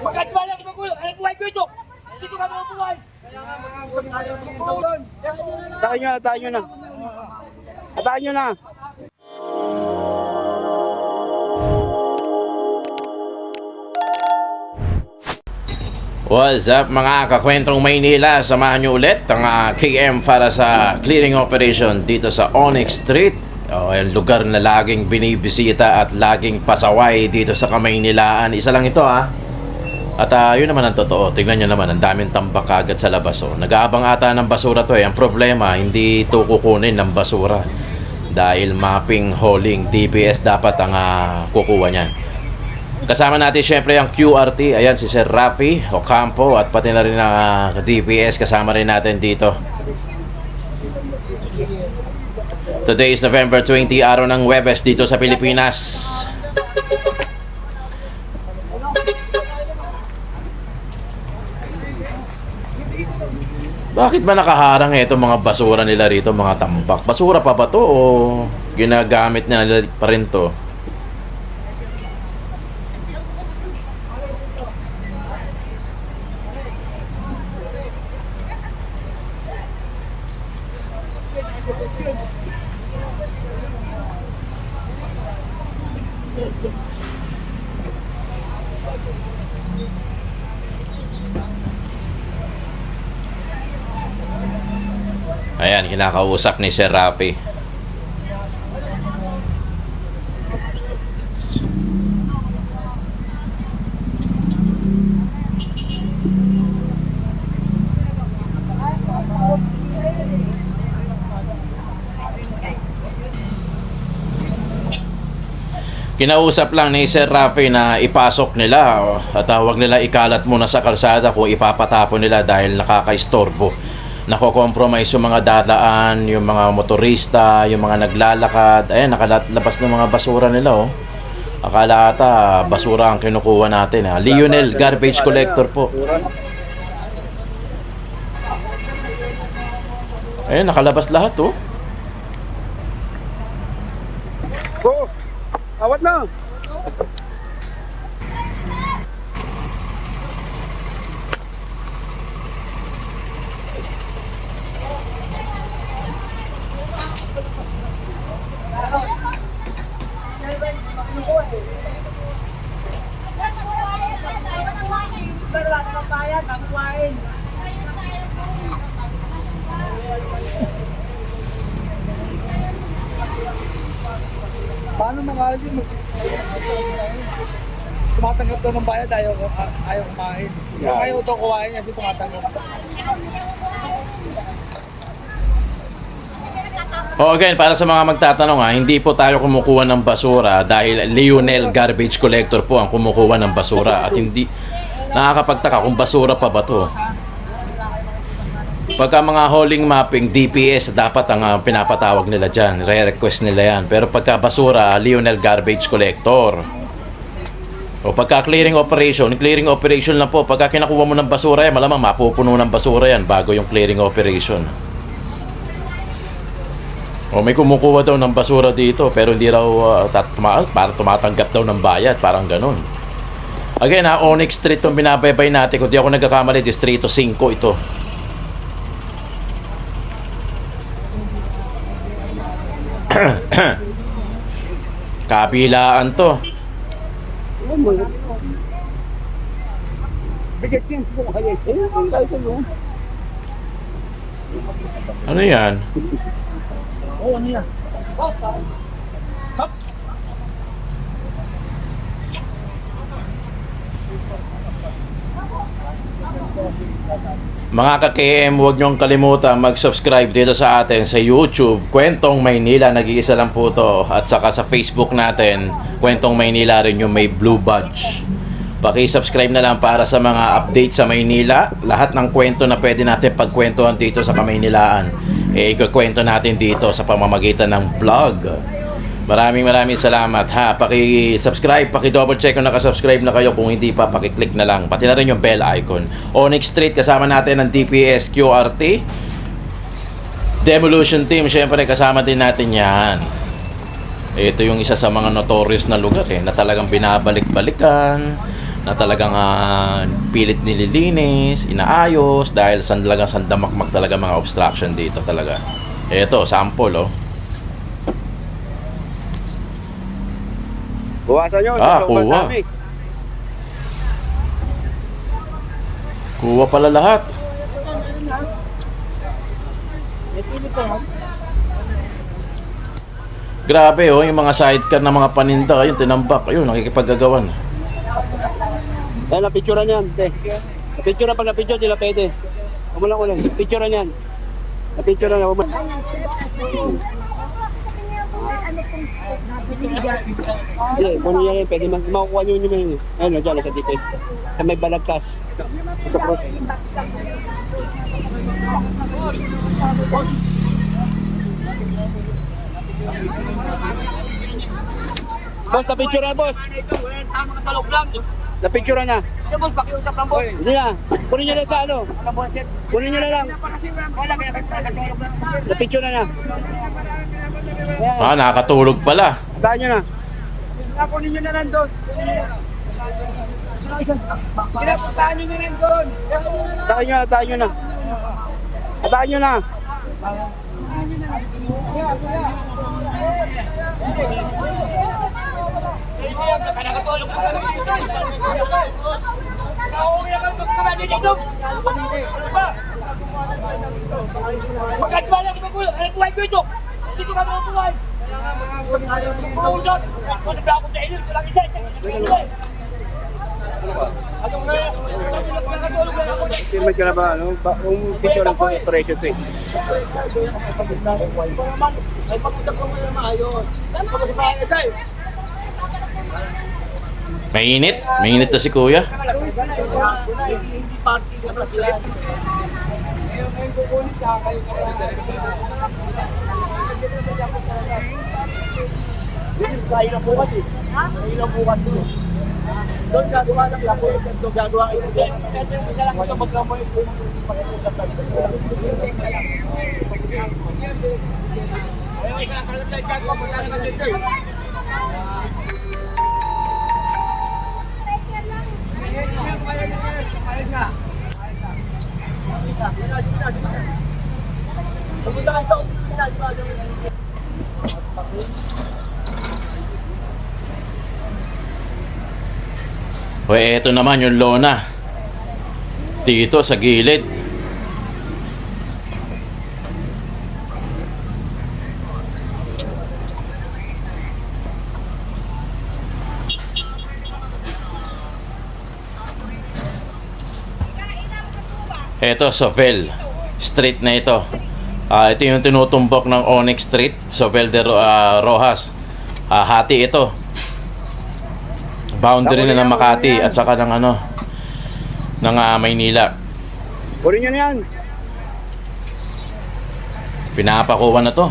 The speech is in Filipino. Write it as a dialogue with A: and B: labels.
A: Pagkatwala ko magulo, ano buhay ko ito? Dito ka mga buhay.
B: Atakin nyo na, atakin nyo na. Atakin nyo na.
C: What's up mga kakwentong Maynila? Samahan nyo ulit ang ah, KM para sa clearing operation dito sa Onyx Street. Oh, yung lugar na laging binibisita at laging pasaway dito sa Kamaynilaan. Isa lang ito ha. At ah, yun naman ang totoo. Tingnan nyo naman, ang daming tambak agad sa labas. Oh. Nag-aabang ata ng basura to eh. Ang problema, hindi ito kukunin ng basura. Dahil mapping, hauling, DPS dapat ang ah, kukuha niyan. Kasama natin syempre ang QRT. Ayan si Sir Rafi Ocampo at pati na rin ang ah, DPS kasama rin natin dito. Today is November 20, araw ng Webes dito sa Pilipinas. Bakit ba nakaharang eh itong mga basura nila rito, mga tambak? Basura pa ba to o ginagamit na nila pa rin to? Ayan, kinakausap ni Sir Rafi. Kinausap lang ni Sir Rafi na ipasok nila oh, at uh, huwag nila ikalat muna sa kalsada kung ipapatapon nila dahil nakakaistorbo. Nako-compromise yung mga dadaan, yung mga motorista, yung mga naglalakad. Ayan, nakalabas ng mga basura nila oh. Akala ata basura ang kinukuha natin ha. Lionel, garbage collector po. Ayan, nakalabas lahat oh.
B: Go! Awat na!
A: Paano mga yun? Tumatanggap daw ng bayad, ayaw, ayaw kumain. Kung ayaw ito kumain, kasi tumatanggap.
C: O again, para sa mga magtatanong ha, hindi po tayo kumukuha ng basura dahil Lionel Garbage Collector po ang kumukuha ng basura at hindi nakakapagtaka kung basura pa ba to. Pagka mga hauling mapping, DPS dapat ang ah, pinapatawag nila dyan. Re-request nila yan. Pero pagka basura, Lionel Garbage Collector. O pagka clearing operation, clearing operation lang po. Pagka kinakuha mo ng basura yan, malamang mapupuno ng basura yan bago yung clearing operation. O may kumukuha daw ng basura dito pero hindi raw uh, tat- tuma- para tumatanggap daw ng bayad, parang ganun. Again ha, Onyx Street itong binabaybay natin. Kung di ako nagkakamali, Distrito 5 ito. Kabilaan to.
B: Bigat yan, kahit ano.
C: Yan?
A: Ano yan?
C: Mga ka-KM, huwag niyong kalimutan mag-subscribe dito sa atin sa YouTube, Kwentong Maynila, nag-iisa lang po to. At saka sa Facebook natin, Kwentong Maynila rin yung may blue badge. Paki-subscribe na lang para sa mga update sa Maynila. Lahat ng kwento na pwede natin pagkwentuhan dito sa Kamaynilaan, eh ikukwento natin dito sa pamamagitan ng vlog. Maraming maraming salamat ha. Paki-subscribe, paki-double check kung naka-subscribe na kayo. Kung hindi pa, paki-click na lang. Pati na rin yung bell icon. Onyx Street, kasama natin ang DPS QRT. Demolition Team, syempre kasama din natin yan. Ito yung isa sa mga notorious na lugar eh, na talagang binabalik-balikan, na talagang ah, pilit nililinis, inaayos dahil san talagang sandamakmak talaga mga obstruction dito talaga. Ito, sample oh.
B: Buwasan nyo.
C: Ah, kuha.
B: dami.
C: Kuha pala lahat. Grabe oh, yung mga sidecar ng mga paninda, ayun tinambak, ayun nakikipaggagawan.
B: Ayan, napicturean yan. Te. Napicturean pag napicture, di na pwede. Huwag mo lang ulit. Picturean yan. Napicturean yan.
D: Ano dyan?
B: Hindi, kung yan yan, pwede mag- makukuha nyo yun yun. Ayun, nandiyan, nasa tipid. Sa may balagtas. Ito cross. Boss, napicturean, boss.
A: Ito, wala tamang lang.
B: Napicturean na.
A: Ito, boss, pakiusap lang, boss.
B: Hindi na. Kunin nyo na sa ano.
A: Ano, boss, sir?
B: Kunin nyo na lang.
A: Kasi wala kaya katulog lang.
B: Napicturean na. Ayan,
C: Ah, nakakatulog pala.
B: atahan nyo na.
A: Kunin nyo na lang doon. Pinapuntahan nyo na lang doon.
B: Atahan nyo na, atahan nyo na. Atahan nyo na.
A: Nakakatulog lang. Nauwi Ano ba? Lang magulo. Ano buhay ko ito? Hindi ko kami mabuhay. Pumulot. Ano ba ako sa inyo? Isa. Nakakatulog lang ako.
B: Firma ka na ba, ano? Ba, kung picturean ko, operation to eh.
A: Ay, pag-usap ko muna maayos. Pag-usap ko muna sa'yo.
C: Mainit, mainit to si kuya.
A: Hindi party na ba sila? Ngayon kukunin sa kayo Kaya na bukas Pumunta kayo
C: eto naman yung lona. Dito sa gilid. Ito, Sovel. Street na ito. Ah, ito yung tinutumbok ng Onyx Street, Sovel de Ro- ah, Rojas. Ah, hati ito. Boundary na ng Makati at saka ng ano ng ah, Maynila.
B: Kunin nyo na yan.
C: Pinapakuha na to.